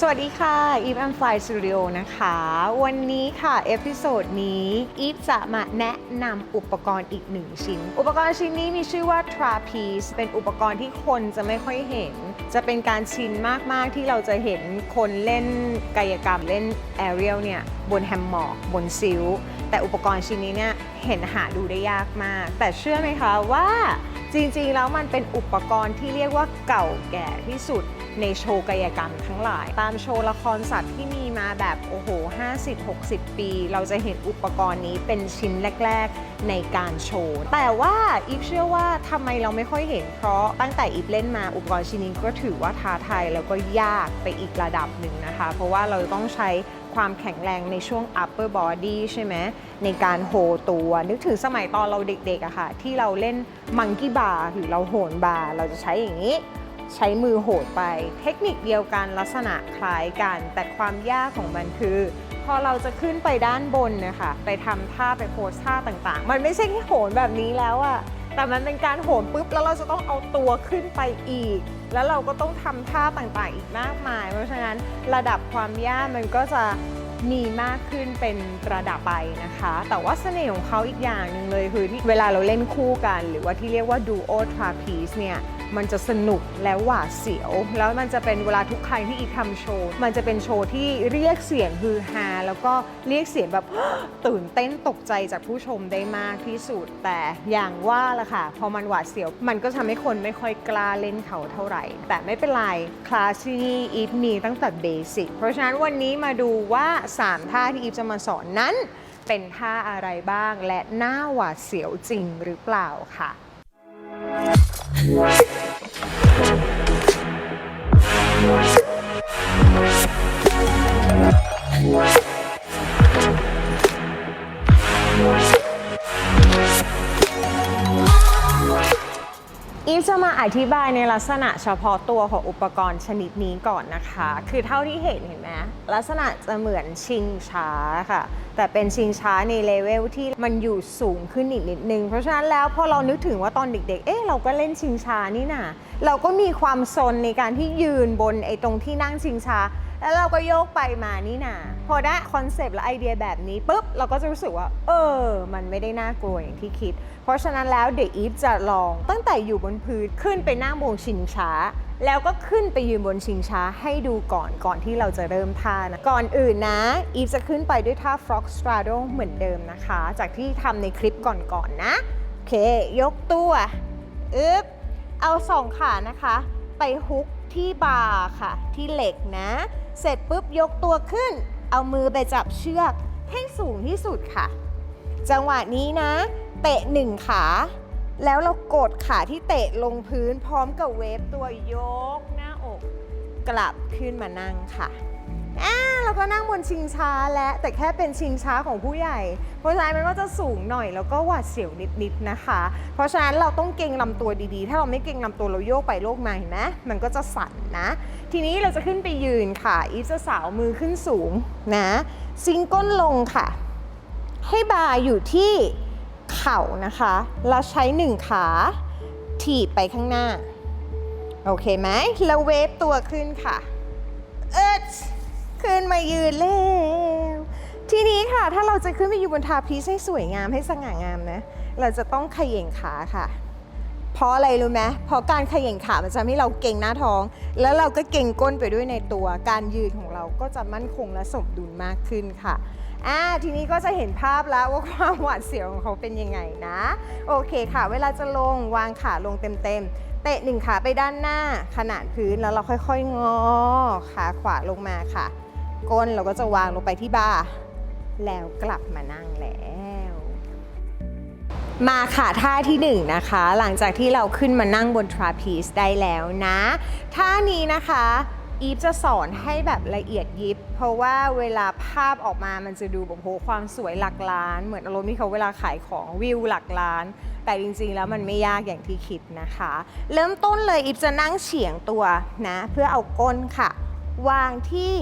สวัสดีค่ะ อีฟแอมฟลายสตูดิโอนะคะ วันนี้ค่ะ เอพิโซดนี้ อีฟจะมาแนะนำอุปกรณ์อีกหนึ่งชิ้น อุปกรณ์ชิ้นนี้มีชื่อว่า Trapeze เป็นอุปกรณ์ที่คนจะไม่ค่อยเห็น จะเป็นการชินมาก ๆ ที่เราจะเห็นคนเล่นกายกรรมเล่นแอเรียลเนี่ย บนแฮมม็อกบนซิลแต่อุปกรณ์ชิ้นนี้เนี่ย เห็นหาดูได้ยากมาก แต่เชื่อไหมคะว่าจริง ๆ แล้วมันเป็นอุปกรณ์ที่เรียกว่าเก่าแก่ที่สุด ในโชว์กายกรรมทั้งหลาย ตามโชว์ละครสัตว์ที่มีมาแบบโอ้โห 50-60 ปี เราจะเห็นอุปกรณ์นี้เป็นชิ้นแรก ๆ ในการโชว์ แต่ว่าอีฟเชื่อว่าทำไมเราไม่ค่อยเห็น เพราะตั้งแต่อีฟเล่นมาอุปกรณ์ชิ้นนี้ก็ถือว่าท้าทายแล้วก็ยากไปอีกระดับหนึ่งนะคะ เพราะว่าเราต้องใช้ความแข็งแรงในช่วง upper body ใช่ไหมในการโหตัว นึกถึงสมัยตอนเราเด็กๆอะค่ะ ที่เราเล่นมังกี้บาร์หรือเราโหนบาร์เราจะใช้อย่างนี้ ใช้มือโหดไป เทคนิคเดียวกันลักษณะคล้ายกัน แต่ความยากของมันคือ พอเราจะขึ้นไปด้านบนนะคะไปทำท่าไปโพสท่าต่างๆ มันไม่ใช่แค่โหนแบบนี้แล้วอะแต่มันเป็นการโหนปุ๊บแล้วเราจะต้องเอาตัวขึ้นไปอีก แล้วเราก็ต้องทำท่าต่างๆ อีกมากมาย เพราะฉะนั้นระดับความยากมันก็จะมีมากขึ้นเป็นระดับไปนะคะ แต่ว่าเสน่ห์ของเขาอีกอย่างหนึ่งเลยคือเวลาเราเล่นคู่กัน หรือว่าที่เรียกว่า duo trapeze เนี่ย มันจะสนุกและหวาดเสียว แล้วมันจะเป็นเวลาทุกครั้งที่อีกทำโชว์ มันจะเป็นโชว์ที่เรียกเสียงฮือฮาแล้วก็เรียกเสียงแบบตื่นเต้นตกใจจากผู้ชมได้มากที่สุด แต่อย่างว่าละค่ะ พอมันหวาดเสียว มันก็ทำให้คนไม่ค่อยกล้าเล่นเขาเท่าไหร่ แต่ไม่เป็นไรคลาสที่นี่อีฟมีตั้งแต่เบสิกเพราะฉะนั้นวันนี้มาดูว่า 3 ท่าที่อีฟจะมาสอนนั้น เป็นท่าอะไรบ้างและหน้าหวาดเสียวจริงหรือเปล่าค่ะ อี อธิบายในลักษณะเฉพาะตัวของอุปกรณ์ชนิดนี้ก่อนนะคะ คือเท่าที่เห็นเห็นไหมลักษณะจะเหมือนชิงช้าค่ะ แต่เป็นชิงช้าในเลเวลที่มันอยู่สูงขึ้นอีกนิดนึง เพราะฉะนั้นแล้วพอเรานึกถึงว่าตอนเด็ก ๆ เอ๊ะเราก็เล่นชิงช้านี่นะเราก็มีความซนในการที่ยืนบนไอ้ตรงที่นั่งชิงช้า แล้วเราก็โยกไปมานี่นาพอได้คอนเซปต์และไอเดียแบบนี้ปุ๊บเราก็จะรู้สึกว่า เออ มันไม่ได้น่ากลัวอย่างที่คิด เพราะฉะนั้นแล้วเดี๋ยวอีฟจะลองตั้งแต่อยู่บนพื้นขึ้นไปนั่งบนชิงช้า แล้วก็ขึ้นไปยืนบนชิงช้าให้ดูก่อนก่อนที่เราจะเริ่มท่านะ ก่อนอื่นนะอีฟจะขึ้นไปด้วยท่า frog straddle เหมือนเดิมนะคะ จากที่ทำในคลิปก่อนๆนนะโอเค ยกตัวอึ๊บเอาสองขานะคะ ไปฮุกที่บาร์ค่ะ ที่เหล็กนะ เสร็จปุ๊บยกตัวขึ้น เอามือไปจับเชือกให้สูงที่สุดค่ะ จังหวะนี้นะ เตะหนึ่งขา แล้วเรากดขาที่เตะลงพื้นพร้อมกับเวฟตัวยกหน้าอก กลับขึ้นมานั่งค่ะ อ่าเราก็นั่งบนชิงช้าและแต่แค่เป็นชิงช้าของผู้ใหญ่ เพราะฉะนั้นมันก็จะสูงหน่อยแล้วก็หวาดเสียวนิดๆนะคะ เพราะฉะนั้นเราต้องเก่งลำตัวดีๆ ถ้าเราไม่เก่งลำตัวเราโยกไปโยกมาเห็นไหมมันก็จะสั่นนะ ทีนี้เราจะขึ้นไปยืนค่ะ อีฟจะสาวมือขึ้นสูงนะซิงก้นลงค่ะ ให้บาอยู่ที่เข่านะคะแล้วใช้หนึ่งขาถีบไปข้างหน้า โอเคไหมแล้วเวฟตัวขึ้นค่ะ ขึ้นมายืนแล้ว ทีนี้ค่ะ ถ้าเราจะขึ้นไปอยู่บนทาพีซให้สวยงามให้สง่างามนะ เราจะต้องขย่งขาค่ะเพราะอะไรรู้ไหมเพราะการขย่งขามันจะทำให้เราเก่งหน้าท้อง แล้วเราก็เก่งก้นไปด้วยในตัว การยืนของเราก็จะมั่นคงและสมดุลมากขึ้นค่ะอ่าทีนี้ก็จะเห็นภาพแล้วว่าความหวาดเสียวของเขาเป็นยังไงนะ โอเคค่ะ เวลาจะลงวางขาลงเต็มๆ เตะหนึ่งขาไปด้านหน้า ขนาดพื้นแล้วเราค่อยๆ งอขาขวาลงมาค่ะ ก้นเราก็จะวางลงไปที่บ่า แล้วกลับมานั่งแล้ว มาค่ะท่าที่หนึ่งนะคะ หลังจากที่เราขึ้นมานั่งบนทราพีซได้แล้วนะ ท่านี้นะคะอีฟจะสอนให้แบบละเอียดยิบ เพราะว่าเวลาภาพออกมามันจะดูแบบโหความสวยหลักล้าน เหมือนอารมณ์ที่เขาเวลาขายของวิวหลักล้าน แต่จริงๆแล้วมันไม่ยากอย่างที่คิดนะคะ เริ่มต้นเลยอีฟจะนั่งเฉียงตัวนะ เพื่อเอาก้นค่ะ วางที่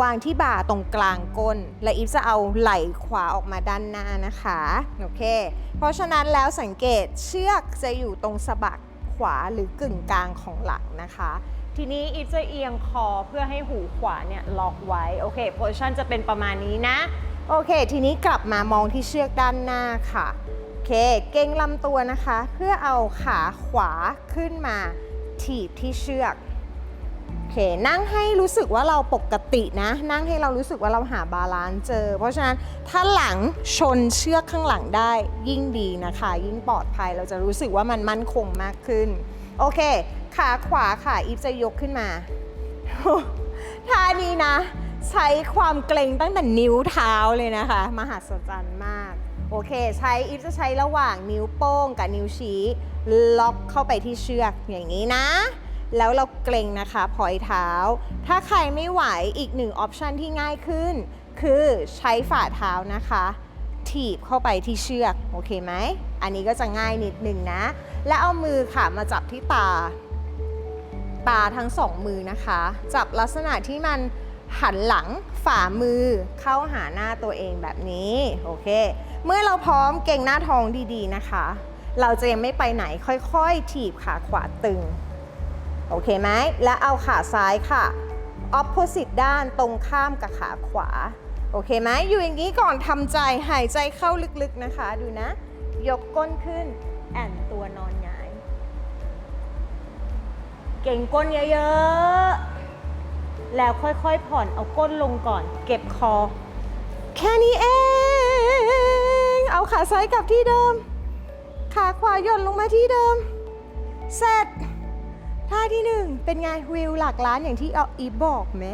วางที่บ่าตรงกลางก้น และอีฟจะเอาไหล่ขวาออกมาด้านหน้านะคะ โอเค เพราะฉะนั้นแล้วสังเกตเชือกจะอยู่ตรงสะบักขวาหรือกึ่งกลางของหลังนะคะ ทีนี้อีฟจะเอียงคอเพื่อให้หูขวาเนี่ยล็อกไว้ โอเคโพสชั่นจะเป็นประมาณนี้นะ โอเค ทีนี้กลับมามองที่เชือกด้านหน้าค่ะ โอเค เก่งลำตัวนะคะ เพื่อเอาขาขวาขึ้นมาถีบที่เชือก เค นั่งให้รู้สึกว่าเราปกตินะ นั่งให้เรารู้สึกว่าเราหาบาลานซ์เจอ เพราะฉะนั้นถ้าหลังชนเชือกข้างหลังได้ยิ่งดีนะคะ ยิ่งปลอดภัยเราจะรู้สึกว่ามันมั่นคงมากขึ้น โอเค ขาขวาค่ะอีฟจะยกขึ้นมาท่านี้นะ ใช้ความเกรงตั้งแต่นิ้วเท้าเลยนะคะ มหัศจรรย์มาก โอเค ใช้อีฟจะใช้ระหว่างนิ้วโป้งกับนิ้วชี้ ล็อกเข้าไปที่เชือกอย่างนี้นะ แล้วเราเกรงนะคะพอยเท้า ถ้าใครไม่ไหวอีกหนึ่งออปชันที่ง่ายขึ้น คือใช้ฝ่าเท้านะคะ ถีบเข้าไปที่เชือก โอเคไหม อันนี้ก็จะง่ายนิดหนึ่งนะ แล้วเอามือค่ะมาจับที่ตา ตาทั้งสองมือนะคะ จับลักษณะที่มันหันหลังฝ่ามือเข้าหาหน้าตัวเองแบบนี้ โอเค เมื่อเราพร้อมเก่งหน้าท้องดีๆนะคะ เราจะยังไม่ไปไหนค่อยๆ ถีบขาขวาตึง โอเคไหม และเอาขาซ้ายค่ะ opposite ด้านตรงข้ามกับขาขวา โอเคไหม อยู่อย่างนี้ก่อนทำใจ หายใจเข้าลึกๆนะคะ ดูนะ ยกก้นขึ้น แอนตัวนอนหงาย เก่งก้นเยอะๆ แล้วค่อยๆ ผ่อนเอาก้นลงก่อน เก็บคอ แค่นี้เอง เอาขาซ้ายกลับที่เดิม ขาขวาหย่อนลงมาที่เดิม เสร็จ ท่าที่หนึ่งเป็นไงวิวหลักล้านอย่างที่อีฟบอกไหม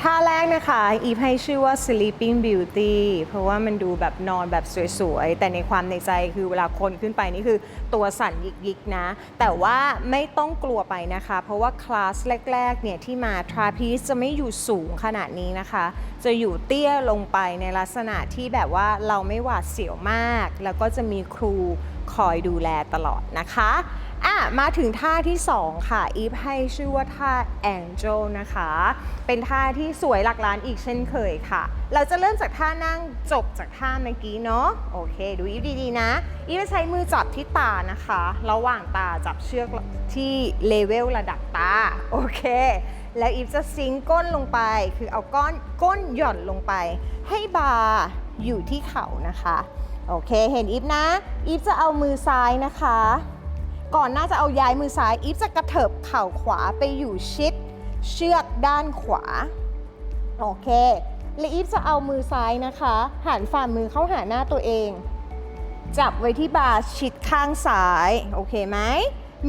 ท่าแรกนะคะอีฟให้ชื่อว่า sleeping beauty เพราะว่ามันดูแบบนอนแบบสวยๆ แต่ในความในใจคือเวลาคนขึ้นไปนี่คือตัวสั่นยิกๆนะ แต่ว่าไม่ต้องกลัวไปนะคะ เพราะว่าคลาสแรกๆเนี่ยที่มา trapeze จะไม่อยู่สูงขนาดนี้นะคะ จะอยู่เตี้ยลงไปในลักษณะที่แบบว่าเราไม่หวาดเสียวมาก แล้วก็จะมีครูคอยดูแลตลอดนะคะ อะมาถึงท่าที่ 2 ค่ะ อีฟให้ชื่อว่าท่า Angel นะคะ เป็นท่าที่สวยหลักล้านอีกเช่นเคยค่ะ เราจะเริ่มจากท่านั่งจบจากท่าเมื่อกี้เนาะโอเค ดูอีฟดีๆนะ อีฟจะใช้มือจับที่ตานะคะ ระหว่างตาจับเชือกที่เลเวลระดับตา โอเค แล้วอีฟจะซิงค์ก้นลงไป คือเอาก้อนก้นหย่อนลงไป ให้บาร์อยู่ที่เข่านะคะ โอเค เห็นอีฟนะ อีฟจะเอามือซ้ายนะคะ ก่อนหน้าจะเอาย้ายมือซ้ายอีฟจะกระเถิบเข่าขวาไปอยู่ชิด เชือกด้านขวา โอเค และอีฟจะเอามือซ้ายนะคะ หันฝ่ามือเข้าหาหน้าตัวเอง จับไว้ที่บาร์ชิดข้างซ้าย โอเคไหม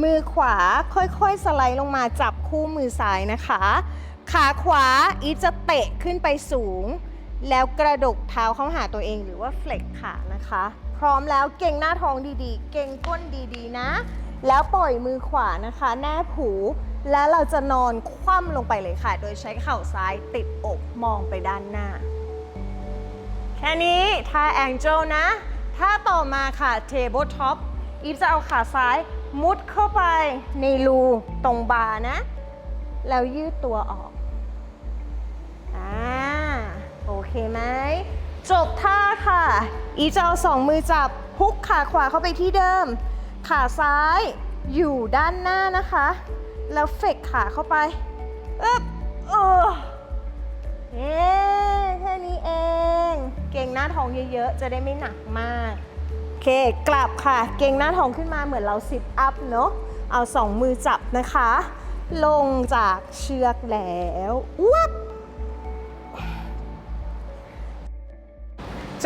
มือขวาค่อยๆ สไลด์ลงมาจับคู่มือซ้ายนะคะ ขาขวาอีฟจะเตะขึ้นไปสูง แล้วกระดกเท้าเข้าหาตัวเองหรือว่าเฟล็กขานะคะ พร้อมแล้วเก่งหน้าท้องดีๆ เก่งก้นดีๆ นะ แล้วปล่อยมือขวานะคะแนบหู แล้วเราจะนอนคว่ำลงไปเลยค่ะ โดยใช้เข่าซ้ายติดอกมองไปด้านหน้า แค่นี้ท่าแองเจิลนะท่าต่อมาค่ะ Table Top อีฟจะเอาขาซ้ายมุดเข้าไปในรูตรงบาร์นะ แล้วยืดตัวออกอ่าโอเคไหมจบท่าค่ะ อีฟจะเอาสองมือจับฮุกขาขวาเข้าไปที่เดิม ขาซ้ายอยู่ด้านหน้านะคะ แล้วเฟกขาเข้าไปอึ๊บเออเอ๊ะแค่นี้เอง เก่งหน้าท้องเยอะๆ จะได้ไม่หนักมากโอเค กลับค่ะ เก่งหน้าท้องขึ้นมาเหมือนเราซิทอัพเนอะเอาสองมือจับนะคะ ลงจากเชือกแล้ววับ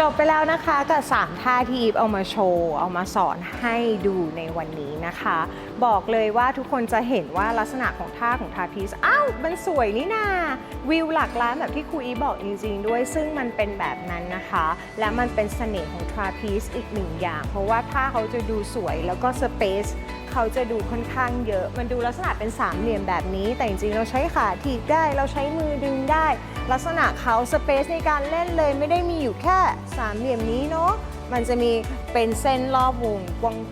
จบไปแล้วนะคะกับ 3 ท่าที่อีฟเอามาโชว์ เอามาสอนให้ดูในวันนี้นะคะ บอกเลยว่าทุกคนจะเห็นว่าลักษณะของท่าของทาพีสอ้าวมันสวยนี่นาวิวหลักล้านแบบที่ครูอีฟบอกจริงๆด้วย ซึ่งมันเป็นแบบนั้นนะคะ และมันเป็นเสน่ห์ของทราพีสอีกหนึ่งอย่าง เพราะว่าท่าเขาจะดูสวยแล้วก็สเปซ เขาจะดูค่อนข้างเยอะ มันดูลักษณะเป็นสามเหลี่ยมแบบนี้ แต่จริงๆเราใช้ขาถีบได้ เราใช้มือดึงได้ ลักษณะเขาสเปซในการเล่นเลยไม่ได้มีอยู่แค่สามเหลี่ยมนี้เนาะมันจะมีเป็นเส้นรอบวง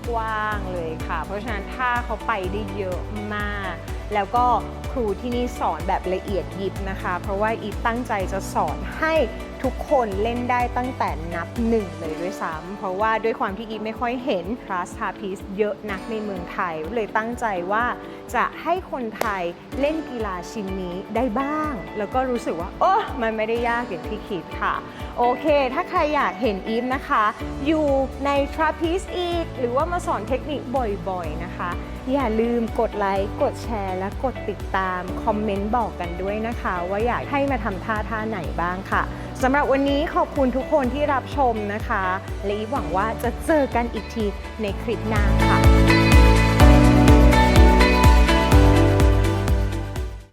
กว้างๆเลยค่ะ เพราะฉะนั้นท่าเขาไปได้เยอะมาก แล้วก็ครูที่นี่สอนแบบละเอียดยิบนะคะ เพราะว่าอีตั้งใจจะสอนให้ ทุกคนเล่นได้ตั้งแต่นับหนึ่งเลยด้วยซ้ำเพราะว่าด้วยความที่อีฟไม่ค่อยเห็นคลาสทาพีสเยอะนักในเมืองไทย เลยตั้งใจว่าจะให้คนไทยเล่นกีฬาชิ้นนี้ได้บ้าง แล้วก็รู้สึกว่า โอ้มันไม่ได้ยากอย่างที่คิดค่ะ โอเค ถ้าใครอยากเห็นอีฟนะคะ อยู่ในทราพีสอีก หรือว่ามาสอนเทคนิคบ่อยๆนะคะ อย่าลืมกดไลค์กดแชร์และกดติดตาม คอมเมนต์บอกกันด้วยนะคะ ว่าอยากให้มาทำท่าท่าไหนบ้างค่ะ สำหรับวันนี้ขอบคุณทุกคนที่รับชมนะคะ และหวังว่าจะเจอกันอีกทีในคลิปหน้าค่ะ